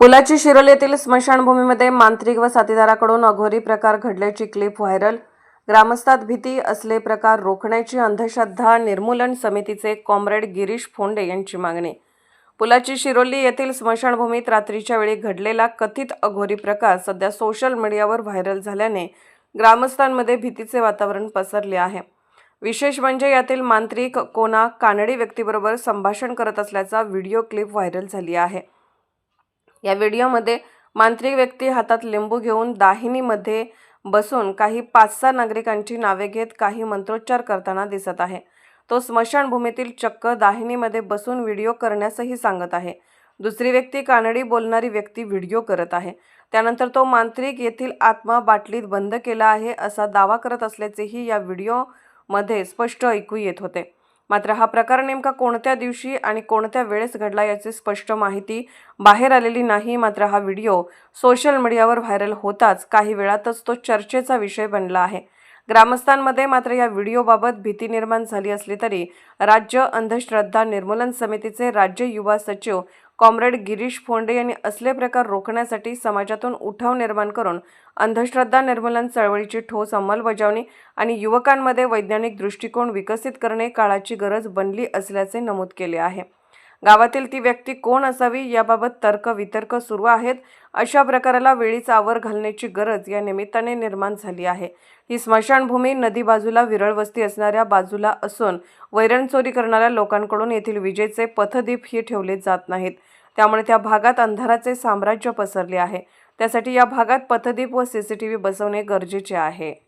पुलाची शिरोल येथील स्मशानभूमीमध्ये मांत्रिक व साथीदाराकडून अघोरी प्रकार घडल्याची क्लिप व्हायरल. ग्रामस्थात भीती असले प्रकार रोखण्याची अंधश्रद्धा निर्मूलन समितीचे कॉम्रेड गिरीश फोंडे यांची मागणी. पुलाची शिरोली येथील स्मशानभूमीत रात्रीच्या वेळी घडलेला कथित अघोरी प्रकार सध्या सोशल मीडियावर व्हायरल झाल्याने ग्रामस्थांमध्ये भीतीचे वातावरण पसरले आहे. विशेष म्हणजे यातील मांत्रिक कोणा कानडी व्यक्तीबरोबर संभाषण करत असल्याचा व्हिडिओ क्लिप व्हायरल झाली आहे. या व्हिडिओमध्ये मांत्रिक व्यक्ती हातात लिंबू घेऊन दाहिनीमध्ये बसून काही पाच सहा नागरिकांची नावे घेत काही मंत्रोच्चार करताना दिसत आहे. तो स्मशानभूमीतील चक्क दाहिनीमध्ये बसून व्हिडिओ करण्यासही सांगत आहे. दुसरी व्यक्ती कानडी बोलणारी व्यक्ती व्हिडिओ करत आहे. त्यानंतर तो मांत्रिक येथील आत्मा बाटलीत बंद केला आहे असा दावा करत असल्याचेही या व्हिडिओमध्ये स्पष्ट ऐकू येत होते. मात्र हा प्रकार नेमका कोणत्या दिवशी आणि कोणत्या वेळेस घडला याची स्पष्ट माहिती बाहेर आलेली नाही. मात्र हा व्हिडिओ सोशल मीडियावर व्हायरल होताच काही वेळातच तो चर्चेचा विषय बनला आहे. ग्रामस्थांमध्ये मात्र या व्हिडिओबाबत भीती निर्माण झाली असली तरी राज्य अंधश्रद्धा निर्मूलन समितीचे राज्य युवा सचिव कॉम्रेड गिरीश फोंडे यांनी असले प्रकार रोखण्यासाठी समाजातून उठाव निर्माण करून अंधश्रद्धा निर्मूलन चळवळीची ठोस अंमलबजावणी आणि युवकांमध्ये वैज्ञानिक दृष्टिकोन विकसित करणे काळाची गरज बनली असल्याचे नमूद केले आहे. गावातील ती व्यक्ती कोण असावी याबाबत तर्क वितर्क सुरू आहेत. अशा प्रकाराला वेळीच आवर घालण्याची गरज या निमित्ताने निर्माण झाली आहे. ही स्मशानभूमी नदी बाजूला विरळ वस्ती असणाऱ्या बाजूला असून वैरण चोरी करणाऱ्या लोकांकडून येथील विजेचे पथदीप ही ठेवले जात नाहीत. त्यामुळे त्या भागात अंधाराचे साम्राज्य पसरले आहे. त्यासाठी या भागात पथदीप व सीसीटीव्ही बसवणे गरजेचे आहे.